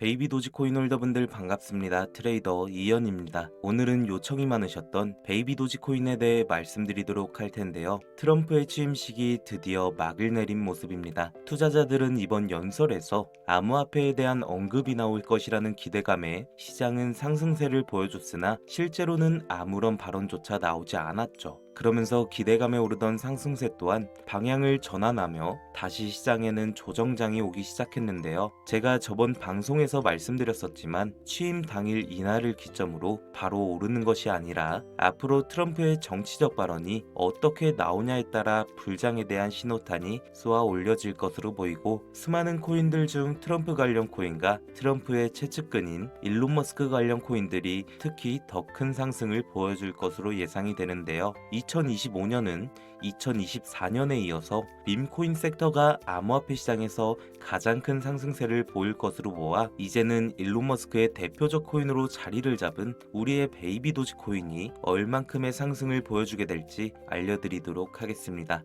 베이비 도지코인 홀더분들 반갑습니다. 트레이더 이현입니다. 오늘은 요청이 많으셨던 베이비 도지코인에 대해 말씀드리도록 할 텐데요. 트럼프의 취임식이 드디어 막을 내린 모습입니다. 투자자들은 이번 연설에서 암호화폐에 대한 언급이 나올 것이라는 기대감에 시장은 상승세를 보여줬으나 실제로는 아무런 발언조차 나오지 않았죠. 그러면서 기대감에 오르던 상승세 또한 방향을 전환하며 다시 시장에는 조정장이 오기 시작했는데요. 제가 저번 방송에서 말씀드렸었지만 취임 당일 이날을 기점으로 바로 오르는 것이 아니라 앞으로 트럼프의 정치적 발언이 어떻게 나오냐에 따라 불장에 대한 신호탄이 쏘아 올려질 것으로 보이고 수많은 코인들 중 트럼프 관련 코인과 트럼프의 최측근인 일론 머스크 관련 코인들이 특히 더 큰 상승을 보여줄 것으로 예상이 되는데요. 2025년은 2024년에 이어서 밈코인 섹터가 암호화폐 시장에서 가장 큰 상승세를 보일 것으로 보아 이제는 일론 머스크의 대표적 코인으로 자리를 잡은 우리의 베이비 도지 코인이 얼만큼의 상승을 보여주게 될지 알려드리도록 하겠습니다.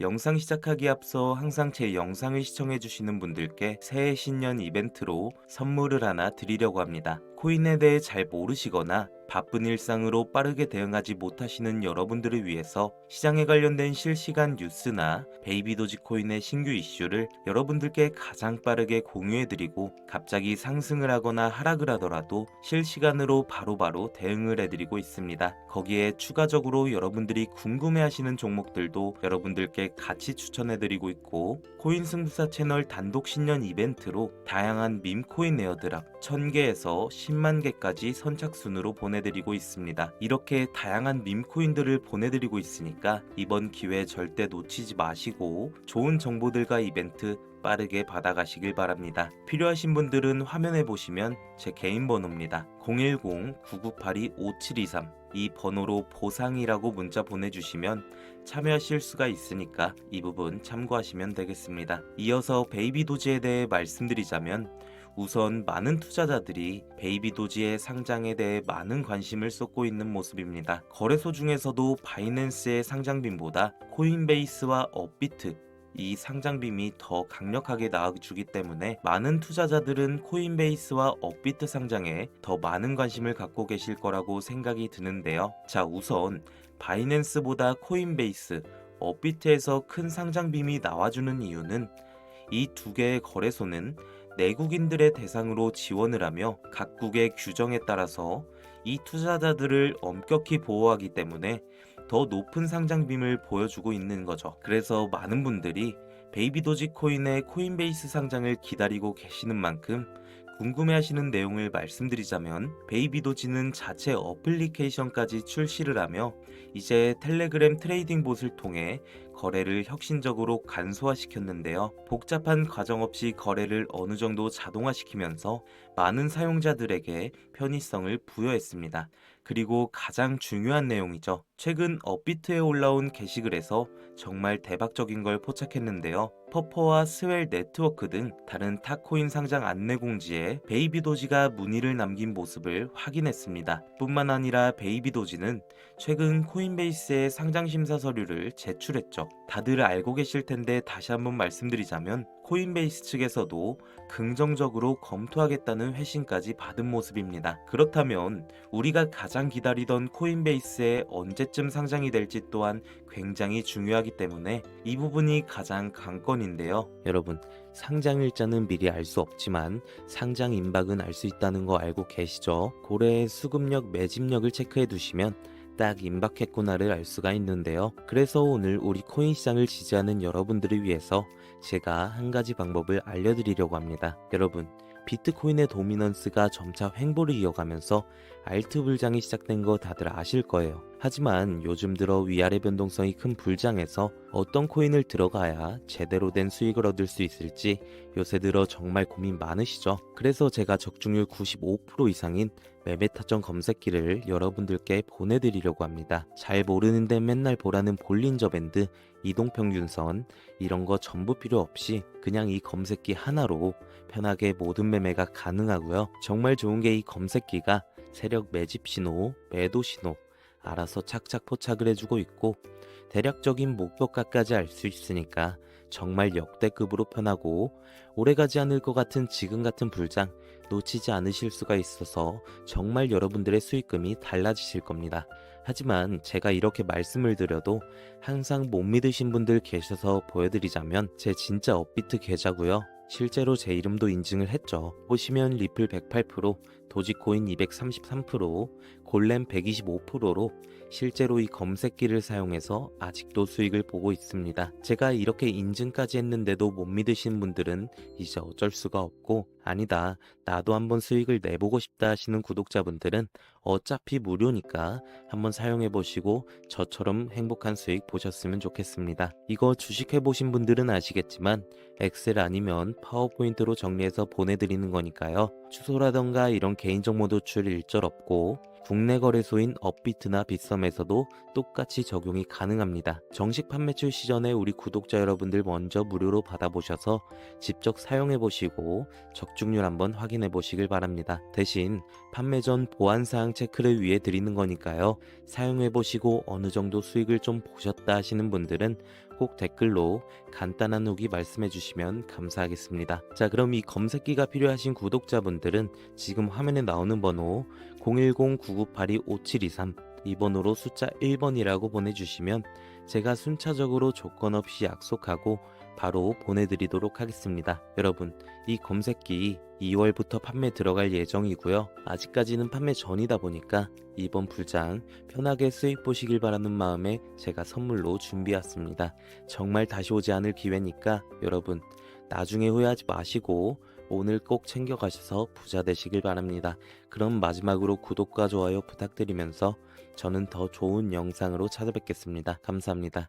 영상 시작하기 앞서 항상 제 영상을 시청해주시는 분들께 새해 신년 이벤트로 선물을 하나 드리려고 합니다. 코인에 대해 잘 모르시거나 바쁜 일상으로 빠르게 대응하지 못하시는 여러분들을 위해서 시장에 관련된 실시간 뉴스나 베이비 도지 코인의 신규 이슈를 여러분들께 가장 빠르게 공유해드리고 갑자기 상승을 하거나 하락을 하더라도 실시간으로 바로바로 대응을 해드리고 있습니다. 거기에 추가적으로 여러분들이 궁금해하시는 종목들도 여러분들께 같이 추천해드리고 있고 코인 승부사 채널 단독 신년 이벤트로 다양한 밈코인 에어드랍 1000개에서 10만 개까지 선착순으로 보내드리고 있습니다. 이렇게 다양한 밈코인들을 보내드리고 있으니까 이번 기회 절대 놓치지 마시고 좋은 정보들과 이벤트 빠르게 받아가시길 바랍니다. 필요하신 분들은 화면에 보시면 제 개인 번호입니다. 010-9982-5723 이 번호로 보상이라고 문자 보내주시면 참여하실 수가 있으니까 이 부분 참고하시면 되겠습니다. 이어서 베이비 도지에 대해 말씀드리자면 우선 많은 투자자들이 베이비 도지의 상장에 대해 많은 관심을 쏟고 있는 모습입니다. 거래소 중에서도 바이낸스의 상장빔보다 코인베이스와 업비트 이 상장빔이 더 강력하게 나와주기 때문에 많은 투자자들은 코인베이스와 업비트 상장에 더 많은 관심을 갖고 계실 거라고 생각이 드는데요. 자, 우선 바이낸스보다 코인베이스, 업비트에서 큰 상장빔이 나와주는 이유는 이 두 개의 거래소는 내국인들의 대상으로 지원을 하며 각국의 규정에 따라서 이 투자자들을 엄격히 보호하기 때문에 더 높은 상장빔을 보여주고 있는 거죠. 그래서 많은 분들이 베이비 도지 코인의 코인베이스 상장을 기다리고 계시는 만큼 궁금해하시는 내용을 말씀드리자면 베이비 도지는 자체 어플리케이션까지 출시를 하며 이제 텔레그램 트레이딩 봇을 통해 거래를 혁신적으로 간소화시켰는데요. 복잡한 과정 없이 거래를 어느 정도 자동화시키면서 많은 사용자들에게 편의성을 부여했습니다. 그리고 가장 중요한 내용이죠. 최근 업비트에 올라온 게시글에서 정말 대박적인 걸 포착했는데요. 퍼퍼와 스웰 네트워크 등 다른 타코인 상장 안내 공지에 베이비 도지가 문의를 남긴 모습을 확인했습니다. 뿐만 아니라 베이비 도지는 최근 코인베이스의 상장 심사 서류를 제출했죠. 다들 알고 계실 텐데 다시 한번 말씀드리자면 코인베이스 측에서도 긍정적으로 검토하겠다는 회신까지 받은 모습입니다. 그렇다면 우리가 가장 기다리던 코인베이스의 언제쯤 상장이 될지 또한 굉장히 중요하기 때문에 이 부분이 가장 관건인데요. 여러분, 상장 일자는 미리 알 수 없지만 상장 임박은 알 수 있다는 거 알고 계시죠? 고래의 수급력, 매집력을 체크해 두시면 딱 임박했구나를 알 수가 있는데요. 그래서 오늘 우리 코인 시장을 지지하는 여러분들을 위해서 제가 한 가지 방법을 알려드리려고 합니다. 여러분, 비트코인의 도미넌스가 점차 횡보를 이어가면서 알트 불장이 시작된 거 다들 아실 거예요. 하지만 요즘 들어 위아래 변동성이 큰 불장에서 어떤 코인을 들어가야 제대로 된 수익을 얻을 수 있을지 요새 들어 정말 고민 많으시죠? 그래서 제가 적중률 95% 이상인 매매타점 검색기를 여러분들께 보내드리려고 합니다. 잘 모르는데 맨날 보라는 볼린저 밴드, 이동평균선 이런 거 전부 필요 없이 그냥 이 검색기 하나로 편하게 모든 매매가 가능하고요. 정말 좋은 게 이 검색기가 세력 매집 신호, 매도 신호 알아서 착착 포착을 해주고 있고 대략적인 목표가까지 알 수 있으니까 정말 역대급으로 편하고 오래가지 않을 것 같은 지금 같은 불장 놓치지 않으실 수가 있어서 정말 여러분들의 수익금이 달라지실 겁니다. 하지만 제가 이렇게 말씀을 드려도 항상 못 믿으신 분들 계셔서 보여드리자면 제 진짜 업비트 계좌고요. 실제로 제 이름도 인증을 했죠. 보시면 리플 108%, 도지코인 233%, 골렘 125%로 실제로 이 검색기를 사용해서 아직도 수익을 보고 있습니다. 제가 이렇게 인증까지 했는데도 못 믿으신 분들은 이제 어쩔 수가 없고 아니다 나도 한번 수익을 내보고 싶다 하시는 구독자분들은 어차피 무료니까 한번 사용해 보시고 저처럼 행복한 수익 보셨으면 좋겠습니다. 이거 주식해 보신 분들은 아시겠지만 엑셀 아니면 파워포인트로 정리해서 보내드리는 거니까요. 주소라던가 이런 개인정보 노출 일절 없고 국내 거래소인 업비트나 빗썸에서도 똑같이 적용이 가능합니다. 정식 판매 출시 전에 우리 구독자 여러분들 먼저 무료로 받아보셔서 직접 사용해 보시고 적중률 한번 확인해 보시길 바랍니다. 대신 판매 전 보안사항 체크를 위해 드리는 거니까요. 사용해 보시고 어느 정도 수익을 좀 보셨다 하시는 분들은 꼭 댓글로 간단한 후기 말씀해 주시면 감사하겠습니다. 자, 그럼 이 검색기가 필요하신 구독자분들은 지금 화면에 나오는 번호 010-9982-5723 이 번호로 숫자 1번이라고 보내주시면 제가 순차적으로 조건 없이 약속하고 바로 보내드리도록 하겠습니다. 여러분, 이 검색기 2월부터 판매 들어갈 예정이고요. 아직까지는 판매 전이다 보니까 이번 불장 편하게 수익 보시길 바라는 마음에 제가 선물로 준비했습니다. 정말 다시 오지 않을 기회니까 여러분, 나중에 후회하지 마시고 오늘 꼭 챙겨가셔서 부자 되시길 바랍니다. 그럼 마지막으로 구독과 좋아요 부탁드리면서 저는 더 좋은 영상으로 찾아뵙겠습니다. 감사합니다.